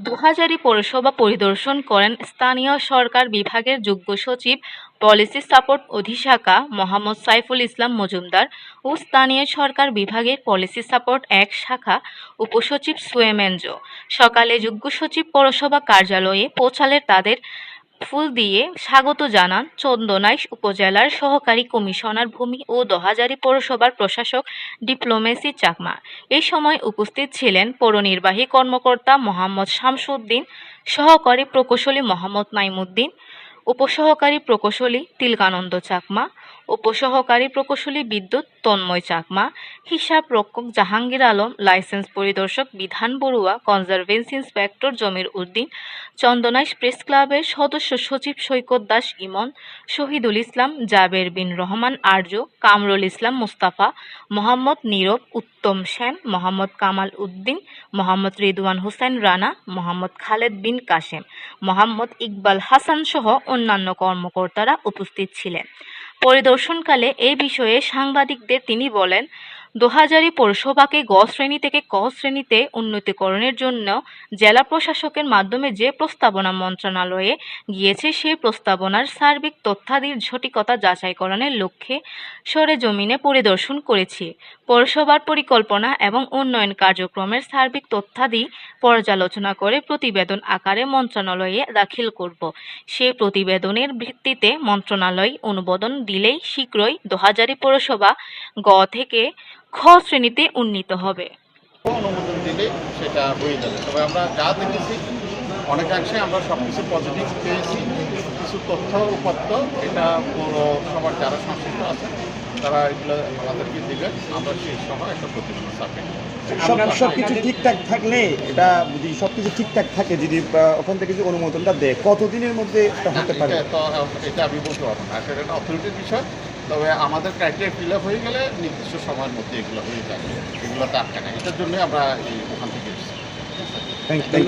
দুহাজারী পৌরসভা পরিদর্শন করেন স্থানীয় সরকার বিভাগের যোগ্য সচিব, পলিসি সাপোর্ট অধিশাখা মোহাম্মদ সাইফুল ইসলাম মজুমদার ও স্থানীয় সরকার বিভাগের পলিসি সাপোর্ট এক শাখা উপসচিব সুয়েমেনজো। সকালে যোগ্য সচিব পৌরসভা কার্যালয়ে পৌঁছালে তাদের ফুল দিয়ে স্বাগত জানান চন্দনাইশ উপজেলার সহকারী কমিশনার ভূমি ও দহাজারি পৌরসভার প্রশাসক ডিপ্লোমেসি চাকমা। এই সময় উপস্থিত ছিলেন পৌরনির্বাহী কর্মকর্তা মোহাম্মদ শামসুদ্দিন, সহকারী প্রকৌশলী মোহাম্মদ নাইমুদ্দিন উপসহকারী প্রকৌশলী তিলকানন্দ চাকমা, উপসহকারী প্রকৌশলী বিদ্যুৎ তন্ময় চাকমা, হিসাব রক্ষক জাহাঙ্গীর আলম, লাইসেন্স পরিদর্শক বিধান বড়ুয়া, কনজারভেন্সি ইন্সপেক্টর জমির উদ্দিন, চন্দনাইশ প্রেস ক্লাবের সদস্য সচিব সৈকত দাস ইমন, শহীদুল ইসলাম, জাবের বিন রহমান আর্য, কামরুল ইসলাম মুস্তাফা, মোহাম্মদ নীরব উত্তম সেন, মোহাম্মদ কামাল উদ্দিন, মোহাম্মদ রিদওয়ান হোসেন রানা, মোহাম্মদ খালেদ বিন কাশেম, মোহাম্মদ ইকবাল হাসান সহ অন্যান্য কর্মকর্তারা উপস্থিত ছিলেন। পরিদর্শনকালে এ বিষয়ে সাংবাদিকদের তিনি বলেন দোহাজারী পৌরসভাকে গ শ্রেণি থেকে ক শ্রেণীতে উন্নতিকরণের জন্য জেলা প্রশাসকের মাধ্যমে যে প্রস্তাবনা মন্ত্রণালয়ে গিয়েছে, সেই প্রস্তাবনার সার্বিক তথ্যাদির সঠিকতা যাচাইকরণের লক্ষ্যে সরেজমিনে পরিদর্শন করেছি। পৌরসভার পরিকল্পনা এবং উন্নয়ন কার্যক্রমের সার্বিক তথ্যাদি পর্যালোচনা করে প্রতিবেদন আকারে মন্ত্রণালয়ে দাখিল করব। সেই প্রতিবেদনের ভিত্তিতে মন্ত্রণালয় অনুমোদন দিলেই শীঘ্রই দোহাজারী পৌরসভা গ থেকে খ শ্রেণীতে উন্নীত হবে। অনুমোদন দিলে সেটা হয়ে যাবে। তবে আমরা যা দেখেছি অনেকাংশে আমরা সব কিছু পজিটিভ পেয়েছি কিছু তথ্য উপাত্ত এটা পৌরসভার যারা সংশ্লিষ্ট আছে তারা এগুলো আমাদেরকে দিবে আমরা সেই সহ একটা প্রতিবেদন সাবমিট সব সব কিছু ঠিকঠাক থাকলে এটা যদি সব কিছু ঠিকঠাক থাকে যদি আহ, ওখান থেকে যদি অনুমোদনটা দেয় কতদিনের মধ্যে এটা হতে পারে? এটা তো এটা আমি বলতে পারব না। সেটা অথরিটির বিষয়। তবে আমাদের ক্রাইটেরিয়া ফিল আপ হয়ে গেলে নির্দিষ্ট সময়ের মধ্যে এগুলো হয়ে যাবে। এগুলো তো আটকা নাই। এটার জন্যই আমরা এই ওখান থেকে এসেছি। Thank you